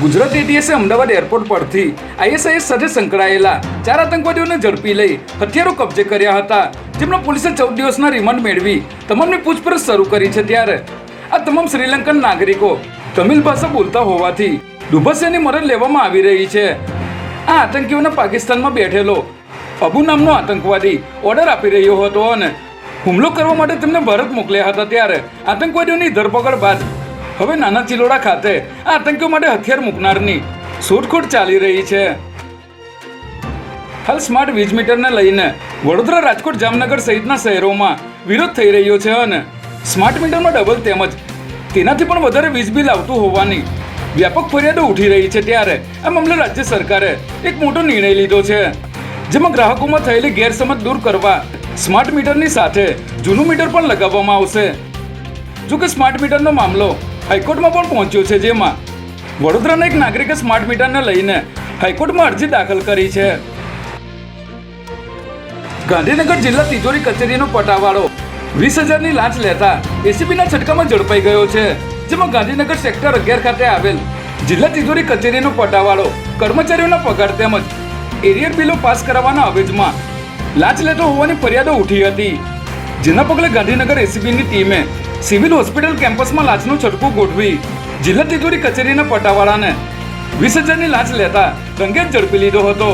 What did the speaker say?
ગુજરાત એટીએસે અમદાવાદ એરપોર્ટ પરથી આઈએસઆઈએસ સાથે સંકળાયેલા ચાર આતંકવાદીઓને ઝડપી લઈ હથિયારો કબજે કર્યા હતા. જેમનો પોલીસે ચૌદ દિવસના રિમાન્ડ મેળવી તમામની પૂછપરછ શરૂ કરી છે ત્યારે. આ તમામ શ્રીલંકન નાગરિકો તમિલ ભાષા બોલતા હોવાથી દુભસિયાની મદદ લેવામાં આવી રહી છે. આ આતંકીઓને પાકિસ્તાનમાં બેઠેલો અબુ નામનો આતંકવાદી ઓર્ડર આપી રહ્યો હતો અને હુમલો કરવા માટે તેમને ભારત મોકલ્યા હતા ત્યારે આતંકવાદીઓની ધરપકડ બાદ હવે નાના ચિલોડા ખાતે આતંકીઓ માટે હથિયાર મૂકનારની શોધખોળ ચાલી રહી છે. હાલ સ્માર્ટ વીજ મીટરને લઈને વડોદરા રાજકોટ જામનગર સહિતના શહેરોમાં વિરોધ થઈ રહ્યો છે અને સ્માર્ટ મીટરમાં ડબલ તેમજ તેનાથી પણ વધારે વીજ બિલ આવતું હોવાની વ્યાપક ફરિયાદો ઉઠી રહી છે ત્યારે આ મામલે રાજ્ય સરકારે એક મોટો નિર્ણય લીધો છે. જેમાં ગ્રાહકોમાં થયેલી ગેરસમજ દૂર કરવા સ્માર્ટ મીટરની સાથે જૂનું મીટર પણ લગાવવામાં આવશે. જો કે સ્માર્ટ મીટરનો મામલો હાઈકોર્ટમાં પણ પહોંચ્યો છે જેમાં વડોદરાના એક નાગરિકે સ્માર્ટ મીટરને લઈને હાઈકોર્ટમાં અરજી દાખલ કરી છે. ગાંધીનગર જિલ્લા તિજોરી કચેરીનો પટાવાળો વીસ હજારની લાંચ લેતા એસીબીના છટકામાં ઝડપાઈ ગયો છે, જેમાં ગાંધીનગર સેક્ટર અગિયાર ખાતે આવેલ જિલ્લા તિજોરી કચેરીનો પટાવાળો કર્મચારીઓના પગાર તેમજ એરિયર બિલો પાસ કરાવવાના અવેજમાં લાંચ લેતો હોવાની ફરિયાદો ઉઠી હતી. જેના પગલે ગાંધીનગર એસીબીની ટીમે સિવિલ હોસ્પિટલ કેમ્પસમાં લાંચનું છટકું ગોઠવી જિલ્લા તિજોરી કચેરીના પટાવાળાને વીસ હજારની લાંચ લેતા રંગે ઝડપી લીધો હતો.